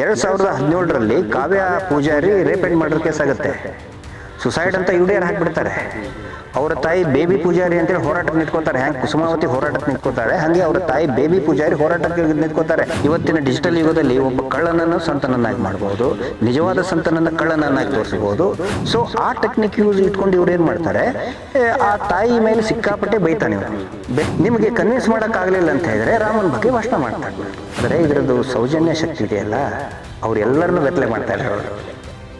ಎರಡ್ ಸಾವಿರದ ಹದಿನೇಳರಲ್ಲಿ Kavya Pujari rape and murder case ಆಗುತ್ತೆ. ಸುಸೈಡ್ ಅಂತ ಯು ಡಿ ಹಾಕ್ಬಿಡ್ತಾರೆ. ಅವರ ತಾಯಿ ಬೇಬಿ ಪೂಜಾರಿ ಅಂತೇಳಿ ಹೋರಾಟಕ್ಕೆ ನಿಂತ್ಕೋತಾರೆ ಹ್ಯಾಂಗೆ ಕುಸುಮಾವತಿ ಹೋರಾಟಕ್ಕೆ ನಿಂತ್ಕೋತಾರೆ ಹಾಗೆ ಅವರ ತಾಯಿ ಬೇಬಿ ಪೂಜಾರಿ ಹೋರಾಟಕ್ಕೆ ನಿಂತ್ಕೋತಾರೆ ಇವತ್ತಿನ ಡಿಜಿಟಲ್ ಯುಗದಲ್ಲಿ ಒಬ್ಬ ಕಳ್ಳನನ್ನು ಸಂತನನ್ನಾಗಿ ಮಾಡಬಹುದು ನಿಜವಾದ ಸಂತನನ್ನ ಕಳ್ಳನನ್ನಾಗಿ ತೋರಿಸಬಹುದು ಸೊ ಆ ಟೆಕ್ನಿಕ್ ಯೂಸ್ ಇಟ್ಕೊಂಡು ಇವ್ರು ಏನ್ ಮಾಡ್ತಾರೆ? ಆ ತಾಯಿ ಮೇಲೆ ಸಿಕ್ಕಾಪಟ್ಟೆ ಬೈತಾನೆ ನಿಮಗೆ ಕನ್ವಿನ್ಸ್ ಮಾಡೋಕ್ಕಾಗಲಿಲ್ಲ ಅಂತ ಹೇಳಿದ್ರೆ ರಾಮನ ಬಗ್ಗೆ ಭಾಷಣ ಮಾಡ್ತಾರೆ. ಆದರೆ ಇದರದ್ದು ಸೌಜನ್ಯ ಶಕ್ತಿ ಇದೆಯಲ್ಲ ಅವ್ರೆಲ್ಲರನ್ನೂ ಬೆತ್ತಲೆ ಮಾಡ್ತಾರೆ ಅವರು.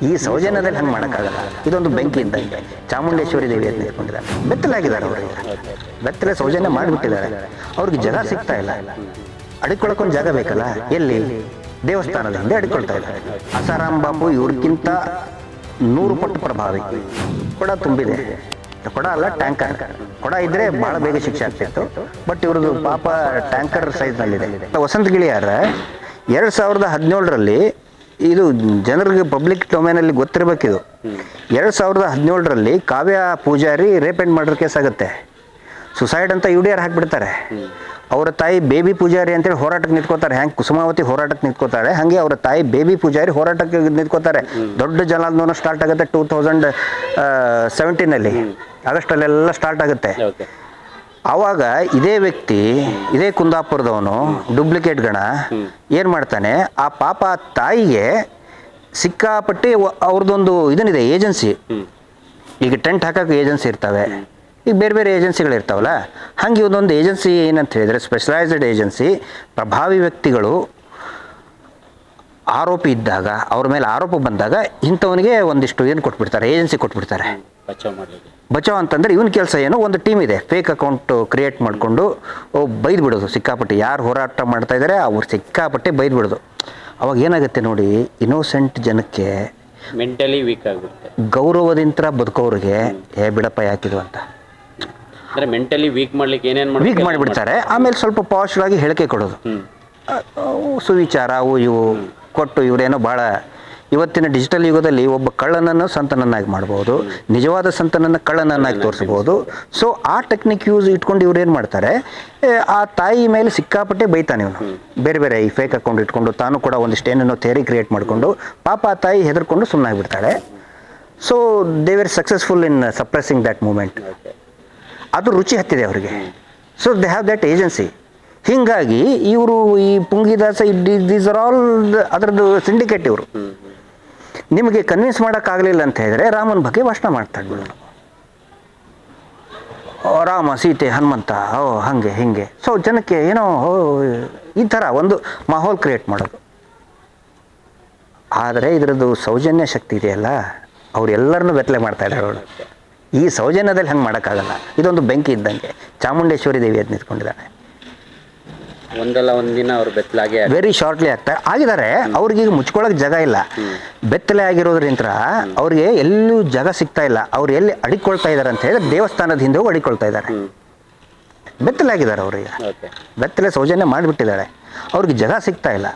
ಈ ಸೌಜನ್ಯದಲ್ಲಿ ಹಂಗೆ ಮಾಡೋಕ್ಕಾಗಲ್ಲ. ಇದೊಂದು ಬೆಂಕಿಯಿಂದ ಚಾಮುಂಡೇಶ್ವರಿ ದೇವಿ ಅಂತ ಇಟ್ಕೊಂಡಿದ್ದಾರೆ. ಬೆತ್ತಲಾಗಿದ್ದಾರೆ ಅವರು. ಬೆತ್ತಲೆ ಸೌಜನ್ಯ ಮಾಡಿಬಿಟ್ಟಿದ್ದಾರೆ. ಅವ್ರಿಗೆ ಜಾಗ ಸಿಗ್ತಾ ಇಲ್ಲ. ಅಡಿಕೊಳಕ್ಕೊಂದು ಜಾಗ ಬೇಕಲ್ಲ? ಎಲ್ಲಿ? ದೇವಸ್ಥಾನದ ಹಿಂದೆ ಅಡಿಕೊಳ್ತಾ ಇದ್ದಾರೆ. ಅಸಾರಾಮ್ ಬಾಬು ಇವ್ರಿಗಿಂತ ನೂರು ಪಟ್ಟು ಪ್ರಭಾವಿ. ಕೊಡ ತುಂಬಿದೆ. ಕೊಡ ಅಲ್ಲ, ಟ್ಯಾಂಕರ್. ಕೊಡ ಇದ್ರೆ ಬಹಳ ಬೇಗ ಶಿಕ್ಷೆ ಆಗ್ತಿತ್ತು. ಬಟ್ ಇವ್ರದ್ದು ಪಾಪ ಟ್ಯಾಂಕರ್ ಸೈಜ್ನಲ್ಲಿದೆ. ವಸಂತ ಗಿಳಿಯಾರ, ಎರಡು ಸಾವಿರದ ಹದಿನೇಳರಲ್ಲಿ ಇದು ಜನರಿಗೆ ಪಬ್ಲಿಕ್ ಡೊಮೇನಲ್ಲಿ ಗೊತ್ತಿರಬೇಕಿದು. ಎರಡು ಸಾವಿರದ ಹದಿನೇಳರಲ್ಲಿ Kavya Pujari rape and murder case ಆಗುತ್ತೆ. ಸುಸೈಡ್ ಅಂತ ಯು ಡಿ ಆರ್ ಹಾಕಿಬಿಡ್ತಾರೆ. ಅವರ ತಾಯಿ ಬೇಬಿ ಪೂಜಾರಿ ಅಂತೇಳಿ ಹೋರಾಟಕ್ಕೆ ನಿಂತ್ಕೋತಾರೆ. ಹ್ಯಾಂಗೆ ಕುಸುಮಾವತಿ ಹೋರಾಟಕ್ಕೆ ನಿಂತ್ಕೋತಾಳೆ ಹಾಗೆ ಅವರ ತಾಯಿ ಬೇಬಿ ಪೂಜಾರಿ ಹೋರಾಟಕ್ಕೆ ನಿಂತ್ಕೋತಾರೆ. ದೊಡ್ಡ ಜನಾಂದೋಲನ ಸ್ಟಾರ್ಟ್ ಆಗುತ್ತೆ ಟೂ ತೌಸಂಡ್ ಸೆವೆಂಟೀನಲ್ಲಿ ಆಗಸ್ಟಲ್ಲೆಲ್ಲ ಸ್ಟಾರ್ಟ್ ಆಗುತ್ತೆ. ಆವಾಗ ಇದೇ ವ್ಯಕ್ತಿ ಇದೇ ಕುಂದಾಪುರದವನು ಡೂಪ್ಲಿಕೇಟ್ ಗಣ ಏನು ಮಾಡ್ತಾನೆ? ಆ ಪಾಪ ತಾಯಿಗೆ ಸಿಕ್ಕಾಪಟ್ಟೆ ಅವ್ರದ್ದೊಂದು ಇದನ್ನಿದೆ ಏಜೆನ್ಸಿ. ಈಗ ಟೆಂಟ್ ಹಾಕಕ್ ಏಜೆನ್ಸಿ ಇರ್ತವೆ. ಈಗ ಬೇರೆ ಬೇರೆ ಏಜೆನ್ಸಿಗಳು ಇರ್ತಾವಲ್ಲ ಹಾಗೆ ಒಂದೊಂದು ಏಜೆನ್ಸಿ ಏನಂತ ಹೇಳಿದರೆ ಸ್ಪೆಷಲೈಸ್ಡ್ ಏಜೆನ್ಸಿ ಪ್ರಭಾವಿ ವ್ಯಕ್ತಿಗಳು ಆರೋಪಿ ಇದ್ದಾಗ ಅವ್ರ ಮೇಲೆ ಆರೋಪ ಬಂದಾಗ ಇಂಥವನಿಗೆ ಒಂದಿಷ್ಟು ಏನು ಕೊಟ್ಬಿಡ್ತಾರೆ ಏಜೆನ್ಸಿ ಕೊಟ್ಬಿಡ್ತಾರೆ. ಬಚಾವ್ ಮಾಡಲಿಕ್ಕೆ ಬಚಾವ್ ಅಂತಂದ್ರೆ ಇವನ್ ಕೆಲಸ ಏನು? ಒಂದು ಟೀಮ್ ಇದೆ. ಫೇಕ್ ಅಕೌಂಟ್ ಕ್ರಿಯೇಟ್ ಮಾಡಿಕೊಂಡು ಬೈದು ಬಿಡೋದು ಸಿಕ್ಕಾಪಟ್ಟೆ ಯಾರು ಹೋರಾಟ ಮಾಡ್ತಾ ಇದ್ದಾರೆ ಅವ್ರು ಸಿಕ್ಕಾಪಟ್ಟೆ ಬೈದು ಬಿಡೋದು ಅವಾಗ ಏನಾಗುತ್ತೆ ನೋಡಿ ಇನ್ನೋಸೆಂಟ್ ಜನಕ್ಕೆ ಮೆಂಟಲಿ ವೀಕ್ ಆಗುತ್ತೆ ಗೌರವದಿಂದ ಬದುಕೋರಿಗೆ ಏ ಬಿಡಪ್ಪ ಯಾಕಿದು ಅಂತ. ಅಂದ್ರೆ ಮೆಂಟಲಿ ವೀಕ್ ಮಾಡ್ಲಿಕ್ಕೆ ಏನೇನು ವೀಕ್ ಮಾಡಿಬಿಡ್ತಾರೆ. ಆಮೇಲೆ ಸ್ವಲ್ಪ ಪಾಶ್ ಆಗಿ ಹೇಳಿಕೆ ಕೊಡೋದು. ಸುವಿಚಾರ ಅವು ಇವು ಕೊಟ್ಟು ಇವರೇನೋ ಭಾಳ ಇವತ್ತಿನ ಡಿಜಿಟಲ್ ಯುಗದಲ್ಲಿ ಒಬ್ಬ ಕಳ್ಳನನ್ನು ಸಂತನನ್ನಾಗಿ ಮಾಡಬಹುದು ನಿಜವಾದ ಸಂತನನ್ನು ಕಳ್ಳನನ್ನಾಗಿ ತೋರಿಸಬಹುದು ಸೊ ಆ ಟೆಕ್ನಿಕ್ ಯೂಸ್ ಇಟ್ಕೊಂಡು ಇವ್ರು ಏನು ಮಾಡ್ತಾರೆ? ಆ ತಾಯಿ ಮೇಲೆ ಸಿಕ್ಕಾಪಟ್ಟೆ ಬೈತಾನೆ ಇವನು. ಬೇರೆ ಬೇರೆ ಈ ಫೇಕ್ ಅಕೌಂಟ್ ಇಟ್ಕೊಂಡು ತಾನು ಕೂಡ ಒಂದಿಷ್ಟು ಏನೇನೋ ಥೇರಿ ಕ್ರಿಯೇಟ್ ಮಾಡಿಕೊಂಡು ಪಾಪ ಆ ತಾಯಿ ಹೆದರ್ಕೊಂಡು ಸುಮ್ಮನಾಗ್ಬಿಡ್ತಾಳೆ so they were successful in suppressing that moment ಅದು ರುಚಿ ಹತ್ತಿದೆ ಅವರಿಗೆ. So they have that agency ಹೀಗಾಗಿ ಇವರು ಈ ಪುಂಗಿದಾಸ ದೀಸ್ ಆರ್ ಆಲ್ ಅದರದ್ದು ಸಿಂಡಿಕೇಟ್ ಇವರು. ನಿಮಗೆ ಕನ್ವಿನ್ಸ್ ಮಾಡೋಕ್ಕಾಗಲಿಲ್ಲ ಅಂತ ಹೇಳಿದರೆ ರಾಮನ ಬಗ್ಗೆ ಭಾಷಣ ಮಾಡ್ತಾ ಓ, ರಾಮ ಸೀತೆ ಹನುಮಂತ ಓ ಹಂಗೆ ಹಿಂಗೆ. ಸೊ ಜನಕ್ಕೆ ಏನೋ ಈ ಥರ ಒಂದು ಮಾಹೋಲ್ ಕ್ರಿಯೇಟ್ ಮಾಡೋದು. ಆದರೆ ಇದರದ್ದು ಸೌಜನ್ಯ ಶಕ್ತಿ ಇದೆಯಲ್ಲ ಅವರೆಲ್ಲರನ್ನೂ ಬೆತ್ತಲೆ ಮಾಡ್ತಾ ಇದ್ದಾರೆ ಅವರು. ಈ ಸೌಜನ್ಯದಲ್ಲಿ ಹಂಗೆ ಮಾಡೋಕ್ಕಾಗಲ್ಲ. ಇದೊಂದು ಬೆಂಕಿ ಇದ್ದಂಗೆ. ಚಾಮುಂಡೇಶ್ವರಿ ದೇವಿ ಅದು ನಿಂತ್ಕೊಂಡಿದ್ದಾಳೆ ಒಂದಲ್ಲ ಒಂದಿನ ಅವ್ರು ಬೆತ್ತಲಾಗೆ ವೆರಿ ಶಾರ್ಟ್ಲಿ ಆಗ್ತಾ ಆಗಿದ್ದಾರೆ ಅವ್ರಿಗೀಗ ಮುಚ್ಕೊಳ್ಳೋಕೆ ಜಾಗ ಇಲ್ಲ. ಬೆತ್ತಲೆ ಆಗಿರೋದ್ರಿಂದ ಅವ್ರಿಗೆ ಎಲ್ಲೂ ಜಾಗ ಸಿಗ್ತಾ ಇಲ್ಲ. ಅವ್ರು ಎಲ್ಲಿ ಅಡಿಕೊಳ್ತಾ ಇದ್ದಾರೆ ಅಂತ ಹೇಳಿದ್ರೆ ದೇವಸ್ಥಾನದ ಹಿಂದೆ ಹೋಗಿ ಅಡಿಕೊಳ್ತಾ ಇದ್ದಾರೆ ಬೆತ್ತಲೆ ಆಗಿದ್ದಾರೆ ಅವ್ರಿಗೆ ಬೆತ್ತಲೆ ಸೌಜನ್ಯ ಮಾಡಿಬಿಟ್ಟಿದ್ದಾಳೆ ಅವ್ರಿಗೆ ಜಾಗ ಸಿಗ್ತಾ ಇಲ್ಲ.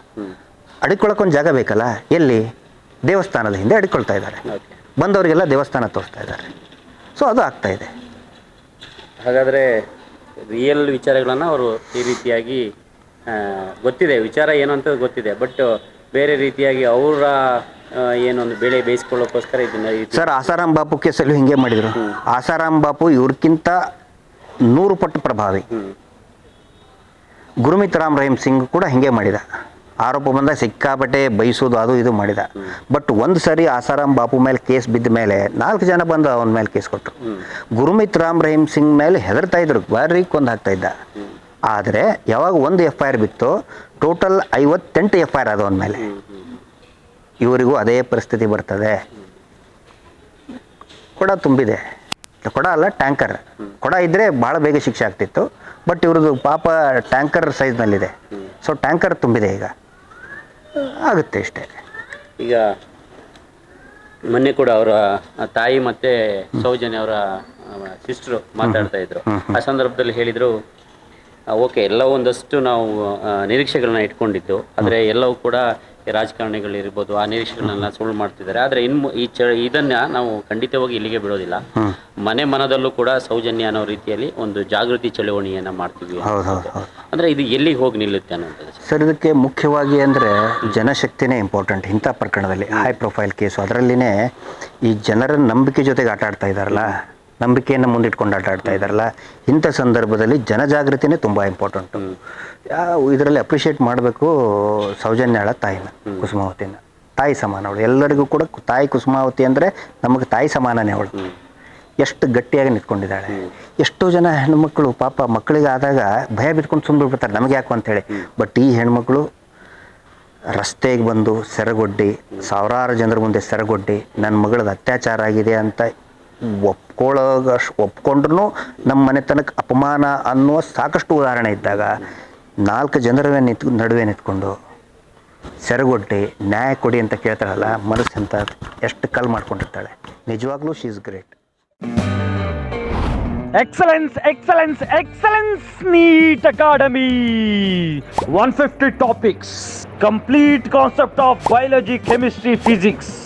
ಅಡಿಕೊಳಕೊಂದು ಜಾಗ ಬೇಕಲ್ಲ? ಎಲ್ಲಿ? ದೇವಸ್ಥಾನದ ಹಿಂದೆ ಅಡಿಕೊಳ್ತಾ ಇದ್ದಾರೆ. ಬಂದವರಿಗೆಲ್ಲ ದೇವಸ್ಥಾನ ತೋರಿಸ್ತಾ ಇದ್ದಾರೆ. ಸೊ ಅದು ಆಗ್ತಾ ಇದೆ. ಹಾಗಾದ್ರೆ ರಿಯಲ್ ವಿಚಾರಗಳನ್ನು ಅವರು ಈ ರೀತಿಯಾಗಿ ಗೊತ್ತಿದೆ ವಿಚಾರ ಏನು ಅಂತ ಗೊತ್ತಿದೆ ಬಟ್ ಬೇರೆ ರೀತಿಯಾಗಿ ಅವರ ಏನೊಂದು ಬೆಳೆ ಬೇಯಿಸ್ಕೊಳ್ಳೋಕ್ಕೋಸ್ಕರ ಇದನ್ನ ಈ ರೀತಿ- ಸರ್ ಆಸಾರಾಮ್ ಬಾಪು ಕೇಸಲ್ಲಿ ಹಿಂಗೆ ಮಾಡಿದರು. ಆಸಾರಾಮ್ ಬಾಪು ಇವ್ರಕ್ಕಿಂತ ನೂರು ಪಟ್ಟು ಪ್ರಭಾವಿ. ಹ್ಮ್. ಗುರುಮಿತ್ ರಾಮ್ ರಹೀಮ್ ಸಿಂಗ್ ಕೂಡ ಹಿಂಗೆ ಮಾಡಿದ. ಆರೋಪ ಬಂದ ಸಿಕ್ಕಾಪಟ್ಟೆ ಬಯಸೋದು ಅದು ಇದು ಮಾಡಿದ. ಬಟ್ ಒಂದು ಸರಿ ಆಸಾರಾಮ್ ಬಾಪು ಮೇಲೆ ಕೇಸ್ ಬಿದ್ದ ಮೇಲೆ ನಾಲ್ಕು ಜನ ಬಂದು ಅವನ ಮೇಲೆ ಕೇಸ್ ಕೊಟ್ಟರು ಗುರುಮಿತ್ ರಾಮ್ ರಹೀಮ್ ಸಿಂಗ್ ಮೇಲೆ ಹೆದರ್ತಾ ಇದ್ರು ಬಾರಿ ಕೊಂದು ಹಾಕ್ತಾ ಇದ್ದ. ಆದರೆ ಯಾವಾಗ ಒಂದು ಎಫ್ ಐ ಆರ್ ಬಿತ್ತು ಟೋಟಲ್ ಐವತ್ತೆಂಟು ಎಫ್ ಐ ಆರ್ ಅದು ಅಂದಮೇಲೆ ಮೇಲೆ. ಇವರಿಗೂ ಅದೇ ಪರಿಸ್ಥಿತಿ ಬರ್ತದೆ. ಕೊಡ ತುಂಬಿದೆ. ಕೊಡ ಅಲ್ಲ ಟ್ಯಾಂಕರ್. ಕೊಡ ಇದ್ದರೆ ಭಾಳ ಬೇಗ ಶಿಕ್ಷೆ ಆಗ್ತಿತ್ತು. ಬಟ್ ಇವ್ರದ್ದು ಪಾಪ ಟ್ಯಾಂಕರ್ ಸೈಜ್ನಲ್ಲಿದೆ. ಸೊ ಟ್ಯಾಂಕರ್ ತುಂಬಿದೆ ಈಗ. ಆಗುತ್ತೆ ಇಷ್ಟೇ ಈಗ ಮೊನ್ನೆ ಕೂಡ ಅವರ ತಾಯಿ ಮತ್ತೆ ಸೌಜನ್ಯ ಅವರ ಸಿಸ್ಟರ್ ಮಾತಾಡ್ತಾ ಇದ್ರು. ಆ ಸಂದರ್ಭದಲ್ಲಿ ಹೇಳಿದ್ರು ಓಕೆ ಎಲ್ಲ ಒಂದಷ್ಟು ನಾವು ನಿರೀಕ್ಷೆಗಳನ್ನ ಇಟ್ಕೊಂಡಿದ್ದು. ಆದರೆ ಎಲ್ಲವೂ ಕೂಡ ರಾಜಕಾರಣಿಗಳಿರ್ಬೋದು ಆ ನಿರೀಕ್ಷೆಗಳನ್ನ ಸುಳ್ಳು ಮಾಡ್ತಿದ್ದಾರೆ. ಆದರೆ ಇನ್ನು ಈ ಚ ಇದನ್ನ ನಾವು ಖಂಡಿತವಾಗಿ ಇಲ್ಲಿಗೆ ಬಿಡೋದಿಲ್ಲ. ಮನೆ ಮನದಲ್ಲೂ ಕೂಡ ಸೌಜನ್ಯ ಅನ್ನೋ ರೀತಿಯಲ್ಲಿ ಒಂದು ಜಾಗೃತಿ ಚಳವಳಿಯನ್ನ ಮಾಡ್ತೀವಿ ಅಂದ್ರೆ ಇದು ಎಲ್ಲಿಗೆ ಹೋಗಿ ನಿಲ್ಲುತ್ತೆ ಅನ್ನೋದು. ಸರ್. ಸರ್ ಇದಕ್ಕೆ ಮುಖ್ಯವಾಗಿ ಅಂದರೆ ಜನಶಕ್ತಿನೇ ಇಂಪಾರ್ಟೆಂಟ್ ಇಂಥ ಪ್ರಕರಣದಲ್ಲಿ ಹೈ ಪ್ರೊಫೈಲ್ ಕೇಸು ಅದರಲ್ಲಿನೇ ಈ ಜನರ ನಂಬಿಕೆ ಜೊತೆಗೆ ಆಟ ಆಡ್ತಾ ಇದ್ದಾರಲ್ಲ ನಂಬಿಕೆಯನ್ನು ಮುಂದಿಟ್ಕೊಂಡು ಆಟ ಆಡ್ತಾ ಇದ್ದಾರಲ್ಲ ಇಂಥ ಸಂದರ್ಭದಲ್ಲಿ ಜನಜಾಗೃತಿನೇ ತುಂಬ ಇಂಪಾರ್ಟೆಂಟು ಇದರಲ್ಲಿ ಅಪ್ರಿಷಿಯೇಟ್ ಮಾಡಬೇಕು ಸೌಜನ್ಯಾಳ ತಾಯಿನ ಕುಸುಮಾವತಿನ. ತಾಯಿ ಸಮಾನ ಅವಳು. ಎಲ್ಲರಿಗೂ ಕೂಡ ತಾಯಿ ಕುಸುಮಾವತಿ ಅಂದರೆ ನಮಗೆ ತಾಯಿ ಸಮಾನನೇ ಅವಳು. ಎಷ್ಟು ಗಟ್ಟಿಯಾಗಿ ನಿಂತ್ಕೊಂಡಿದ್ದಾಳೆ. ಎಷ್ಟೋ ಜನ ಹೆಣ್ಮಕ್ಳು ಪಾಪ ಮಕ್ಕಳಿಗೆ ಆದಾಗ ಭಯ ಬಿಟ್ಕೊಂಡು ಸುಮ್ಮನೆ ಬಿಡ್ತಾರೆ ನಮಗೆ ಯಾಕೋ ಅಂತೇಳಿ. ಬಟ್ ಈ ಹೆಣ್ಮಕ್ಳು ರಸ್ತೆಗೆ ಬಂದು ಸೆರಗೊಡ್ಡಿ ಸಾವಿರಾರು ಜನರ ಮುಂದೆ ಸೆರಗೊಡ್ಡಿ ನನ್ನ ಮಗಳದ್ದು ಅತ್ಯಾಚಾರ ಆಗಿದೆ ಅಂತ ಒಪ್ಕೊಳ್ಳೋಗ ಒಪ್ಕೊಂಡ್ರು ನಮ್ಮ ಮನೆತನಕ್ಕೆ ಅಪಮಾನ ಅನ್ನುವ ಸಾಕಷ್ಟು ಉದಾಹರಣೆ ಇದ್ದಾಗ ನಾಲ್ಕು ಜನರ ನಿಂತ್ ನಡುವೆ ನಿಂತ್ಕೊಂಡು ಸೆರಗೊಡ್ಡಿ ನ್ಯಾಯ ಕೊಡಿ ಅಂತ ಕೇಳ್ತಾಳಲ್ಲ ಅಂತ ಎಷ್ಟು ಕಲ್ ಮಾಡ್ಕೊಂಡಿರ್ತಾಳೆ ನಿಜವಾಗ್ಲೂ she is great Excellence, excellence, excellence, NEET Academy. 150 topics, complete concept of biology, chemistry, physics.